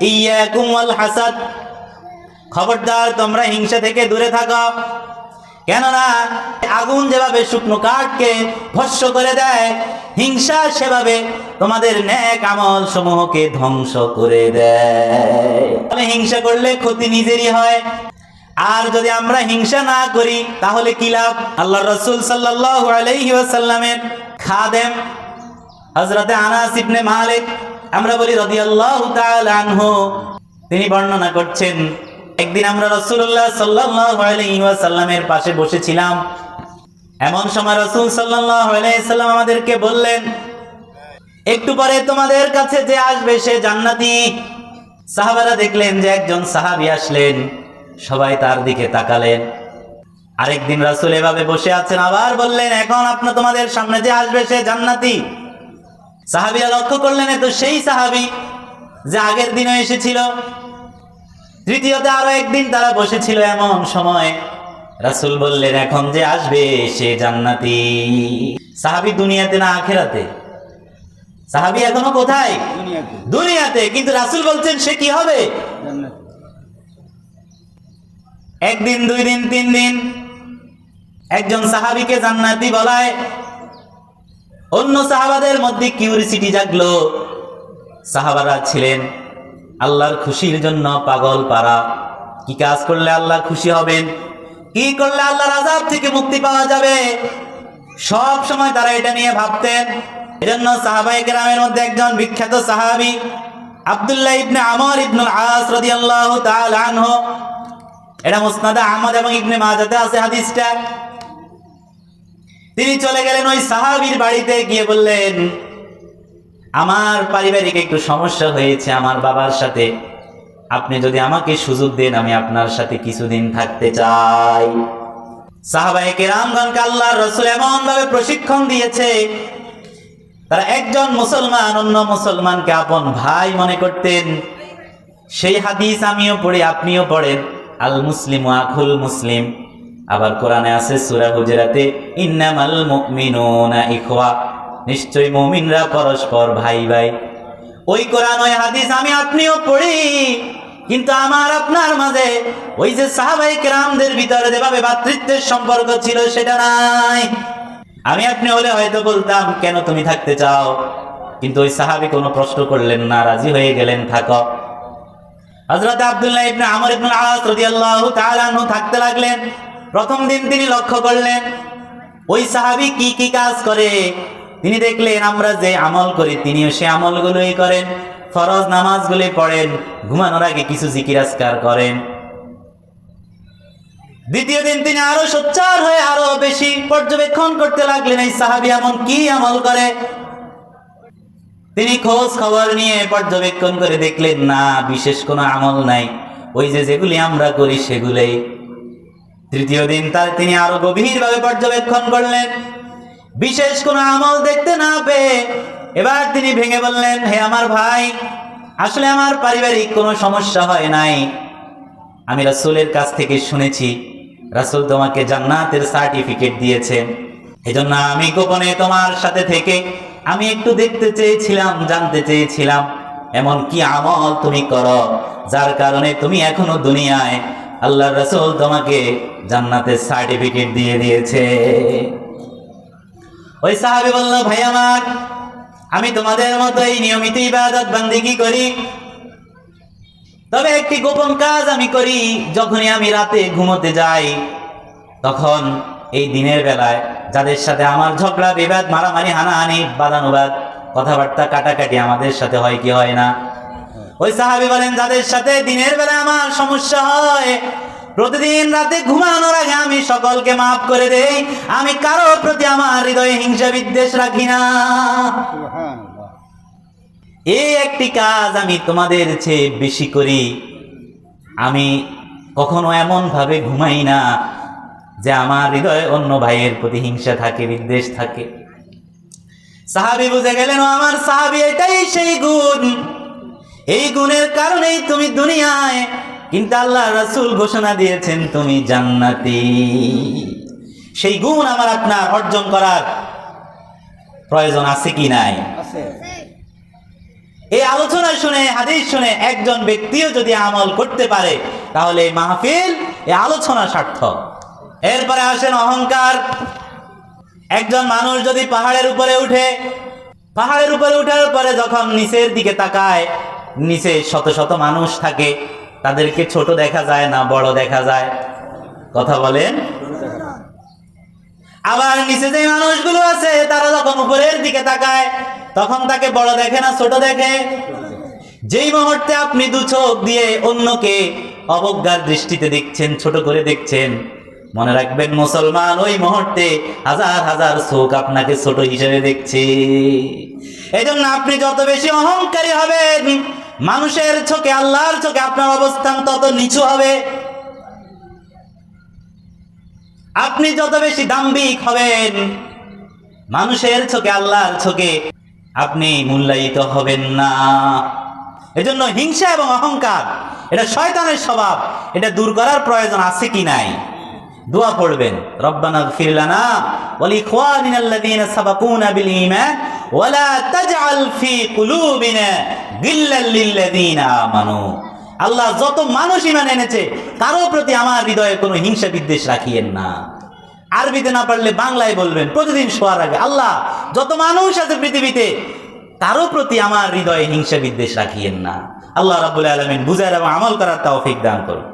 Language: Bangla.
হাসাদ। খবরদার, তোমরা হিংসা থেকে দূরে থাকো। কেননা, আগুন যেভাবে শুকনো কাঠকে ভস্য করে দেয়, হিংসা সেভাবে তোমাদের ন্যাক আমল সমূহকে ধ্বংস করে দেয়। হিংসা করলে ক্ষতি নিজেরই হয়। আর যদি আমরা হিংসা না করি, তাহলে কি লাভ? আল্লাহ রসুল সাল্লাহ আলাইহি ওয়াসাল্লামের খাদেম হজরতে আনাস ইবনে মালিক আমরা বলি রাদিয়াল্লাহু তাআলা আনহু। তিনি বর্ণনা করছেন, একদিন আমরা রাসূলুল্লাহ সাল্লাল্লাহু পাশে বসেছিলাম। এমন সময় রাসূল সাল্লাম আমাদেরকে বললেন, একটু পরে তোমাদের কাছে যে আসবে সে জান্নাতি। সাহাবারা দেখলেন যে একজন সাহাবি আসলেন, সবাই তার দিকে তাকালেন। আরেকদিন রাসুল এভাবে বসে আছেন, আবার বললেন, এখন আপনার তোমাদের সামনে যে আসবে সে জান্নাতি। সাহাবিরা লক্ষ্য করলেন এ তো সেই সাহাবি যে আগের দিনও এসেছিল তৃতীয়তে আরও একদিন তারা বসেছিল এমন সময়। রাসূল বললেন এখন যে আসবে সে জান্নাতি। সাহাবি দুনিয়াতে না আখেরাতে? সাহাবি এখনও কোথায়? দুনিয়াতে। কিন্তু রাসূল বলছেন সে কি হবে? একদিন দুই দিন তিন দিন একজন সাহাবিকে জান্নাতি বলায়। অন্য সাহাবাদের মধ্যে কিউরিসিটি জাগলো। সাহাবারা ছিলেন আল্লাহর খুশির জন্য পাগল পারা। কি কাজ করলে আল্লাহ খুশি হবেন? কি করলে আল্লাহর আজাব থেকে মুক্তি পাওয়া যাবে? সব সময় তারা এটা নিয়ে ভাবতেন। এজন্য সাহাবাই গ্রামের মধ্যে একজন বিখ্যাত সাহাবি, আব্দুল্লাহ ইবনে আমর ইবনুল আস রাদিয়াল্লাহু তাআলা আনহু। এটা মুসনাদে আহমদ এবং ইবনে মাজাতে আছে হাদিসটা। তিনি চলে গেলেন ওই সাহাবীর বাড়িতে গিয়ে বললেন, আমার পারিবারিক একটু সমস্যা হয়েছে আমার বাবার সাথে। আপনি যদি আমাকে সুযোগ দেন, আমি আপনার সাথে কিছুদিন থাকতে চাই। সাহাবায়ে কেরামগণকে আল্লাহর রসুল এমন ভাবে প্রশিক্ষণ দিয়েছে, তারা একজন মুসলমান অন্য মুসলমানকে আপন ভাই মনে করতেন। সেই হাদিস আমিও পড়ি, আপনিও পড়েন আল মুসলিম আখুল মুসলিম আবার কোরআনে আছে সূরা হুজরাতে, ইন্নামাল মুমিনুনা ইখওয়া। নিশ্চয় মুমিনরা পরস্পর ভাই ভাই। ওই কোরআন, ওই হাদিস আমি আপনিও পড়ি, কিন্তু আমার আপনার মাঝে ওই যে সাহাবাই কেরামদের ভিতরে যেভাবে ভাতৃত্বের সম্পর্ক ছিল সেটা নাই। আমি আপনি হলে হয়তো বলতাম, কেন তুমি থাকতে চাও? কিন্তু ওই সাহাবি কোনো প্রশ্ন করলেন না, রাজি হয়ে গেলেন, থাকো। হযরত আব্দুল্লাহ ইবনে আমর ইবনে আস রাদিয়াল্লাহু তাআলা থাকতে লাগলেন। প্রথম দিন তিনি লক্ষ্য করলেন, ওই সাহাবী কি কি কাজ করে? তিনি দেখলেন, আমরা যে আমল করি তিনিও সে আমলগুলোই করেন, ফরজ নামাজগুলি পড়েন, ঘুমানোর আগে কিছু জিকির আজকার করেন। দ্বিতীয় দিন তিনি আরও সোচ্চার হয়ে আরও বেশি পর্যবেক্ষণ করতে লাগলেন, এই সাহাবি এমন কি আমল করে? তিনি খোঁজ খবর নিয়ে পর্যবেক্ষণ করে দেখলেন, না, বিশেষ কোনো আমল নাই। ওই যে যেগুলি আমরা করি সেগুলোই তৃতীয় দিন তার তিনি আরও গভীরভাবে পর্যবেক্ষণ করলেন। বিশেষ কোনো আমল দেখতে না পেয়ে এবার তিনি ভেঙে বললেন, হে আমার ভাই, আসলে আমার পারিবারিক কোনো সমস্যা হয় নাই। আমি রাসূলের কাছ থেকে শুনেছি, রাসূল তোমাকে জান্নাতের সার্টিফিকেট দিয়েছেন। এজন্য আমি গোপনে তোমার সাথে থেকে আমি একটু দেখতে চেয়েছিলাম, জানতে চেয়েছিলাম। এমন কি আমল তুমি করো, যার কারণে তুমি এখনও দুনিয়ায় আল্লাহ রাসূল তোমাকে জান্নাতের সার্টিফিকেট দিয়ে দিয়েছে। ওই সাহাবী বলল, ভাই আমার, আমি তোমাদের মতোই নিয়মিত ইবাদত বান্দিগি করি? তবে একটি গোপন কাজ আমি করি, যখনই আমি রাতে ঘুমোতে যাই। তখন এই দিনের বেলায় যাদের সাথে আমার ঝগড়া, বিবাদ, মারামারি, হানাহানি, বাদানুবাদ, কথাবার্তা, কাটাকাটি আমাদের সাথে হয় কি হয় না ওই সাহাবি বলেন যাদের সাথে দিনের বেলা আমার সমস্যা হয় প্রতিদিন রাতে ঘুমানোর আগে আমি সকলকে মাফ করে দেই। আমি কারও প্রতি আমার হৃদয়ে হিংসা বিদ্বেষ রাখি না। এই একটি কাজ আমি তোমাদের চেয়ে বেশি করি। আমি কখনো এমন ভাবে ঘুমাই না যে আমার হৃদয়ে অন্য ভাইয়ের প্রতি হিংসা থাকে বিদ্বেষ থাকে। সাহাবি বুঝে গেলেন আমার সাহাবি এটাই সেই গুণ। এই গুণের কারণেই তুমি দুনিয়ায় কিন্তু আল্লাহ রাসূল ঘোষণা দিয়েছেন তুমি জান্নাতি। সেই গুণ আমার আপনার অর্জন করার প্রয়োজন আছে কি নাই? এই আলোচনা শুনে হাদিস শুনে একজন ব্যক্তিও যদি আমল করতে পারে তাহলে এই মাহফিল এই আলোচনা সার্থক। এরপরে আসেন অহংকার। একজন মানুষ যদি পাহাড়ের উপরে উঠে পাহাড়ের উপরে উঠার পরে যখন নিচের দিকে তাকায় নিচে শত শত মানুষ থাকে, তাদেরকে ছোট দেখা যায় না বড় দেখা যায়। কথা বলেন? আবার নিচে যে মানুষগুলো আছে, তারা যখন উপরের দিকে তাকায়, তখন তাকে বড় দেখে না ছোট দেখে? যেই মুহূর্তে আপনি দু চোখ দিয়ে অন্যকে অবজ্ঞার দৃষ্টিতে দেখছেন, ছোট করে দেখছেন, মনে রাখবেন মুসলমান ওই মুহূর্তে হাজার হাজার চোখ আপনাকে ছোট হিসেবে দেখছে। এই আপনি যত বেশি অহংকারী হবেন মানুষের চোখে, আল্লাহর চোখে আপনার অবস্থান তত নিচু হবে। আপনি যত বেশি দাম্ভিক হবেন, মানুষের চোখে, আল্লাহর চোখে আপনি মূল্যায়িত হবেন না। এজন্য হিংসা এবং অহংকার, এটা শয়তানের স্বভাব, এটা দূর করার প্রয়োজন আছে কি নাই? দোয়া পড়বেন। রব্বানা ফিরলানা ওয়ালি ইখওয়ানিনা আল্লাযীনা সাবাকুনা বিল ঈমান। আল্লাহ যত মানুষ ইমান এনেছে, কারও প্রতি আমার হৃদয়ে কোনো হিংসা বিদ্বেষ রাখিয়েন না। আরবিতে না পারলে বাংলায় বলবেন, প্রতিদিন শোয়ার আগে আল্লাহ যত মানুষ আছে পৃথিবীতে, কারও প্রতি আমার হৃদয়ে হিংসা বিদ্বেষ রাখিয়েন না। আল্লাহ রাবুল আলমিন বুঝার এবং আমল করার তৌফিক দান করুন।